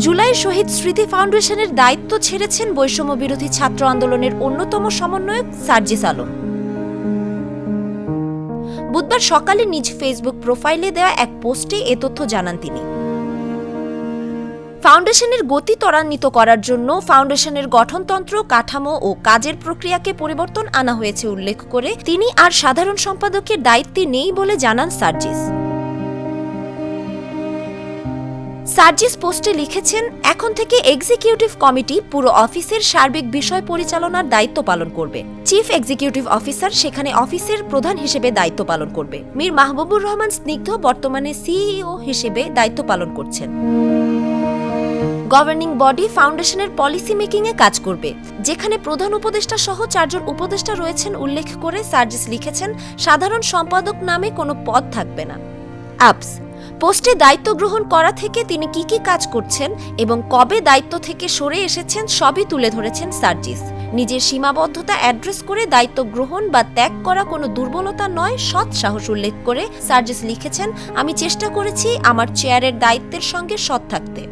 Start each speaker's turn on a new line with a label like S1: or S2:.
S1: জুলাই শহীদ স্মৃতি ফাউন্ডেশনের দায়িত্ব ছেড়েছেন বৈষম্য বিরোধী ছাত্র আন্দোলনের অন্যতম সমন্বয়ক সার্জিস আলম। বুধবার সকালে নিজ ফেসবুক প্রোফাইলে দেওয়া এক পোস্টে এ তথ্য জানান তিনি। ফাউন্ডেশনের গতি ত্বরান্বিত করার জন্য ফাউন্ডেশনের গঠনতন্ত্র, কাঠামো ও কাজের প্রক্রিয়াকে পরিবর্তন আনা হয়েছে উল্লেখ করে তিনি আর সাধারণ সম্পাদকের দায়িত্বে নেই বলে জানান সার্জিস। সার্জিস পোস্টে লিখেছেন, এখন থেকে এক্সিকিউটিভ কমিটি পুরো অফিসের সার্বিক বিষয় পরিচালনার দায়িত্ব পালন করবে। চিফ এক্সিকিউটিভ অফিসার সেখানে অফিসের প্রধান হিসেবে দায়িত্ব পালন করবে। মীর মাহবুবুর রহমান স্নিগ্ধ, বর্তমানে সিইও হিসেবে দায়িত্ব পালন করছেন। গভর্নিং বডি ফাউন্ডেশনের পলিসি মেকিং এ কাজ করবে। যেখানে প্রধান উপদেষ্টা সহ চারজন উপদেষ্টা রয়েছেন উল্লেখ করে সার্জিস লিখেছেন, সাধারণ সম্পাদক নামে কোনো পদ থাকবে না। অ্যাপস পোস্টে দায়িত্ব গ্রহণ করা থেকে তিনি কি কি কাজ করছেন এবং কবে দায়িত্ব থেকে সরে এসেছেন সবই তুলে ধরেছেন সার্জিস। নিজের সীমাবদ্ধতা অ্যাড্রেস করে দায়িত্ব গ্রহণ বা ত্যাগ করা কোনো দুর্বলতা নয়, সৎ সাহস উল্লেখ করে সার্জিস লিখেছেন, আমি চেষ্টা করেছি আমার চেয়ারের দায়িত্বের সঙ্গে সৎ থাকতে।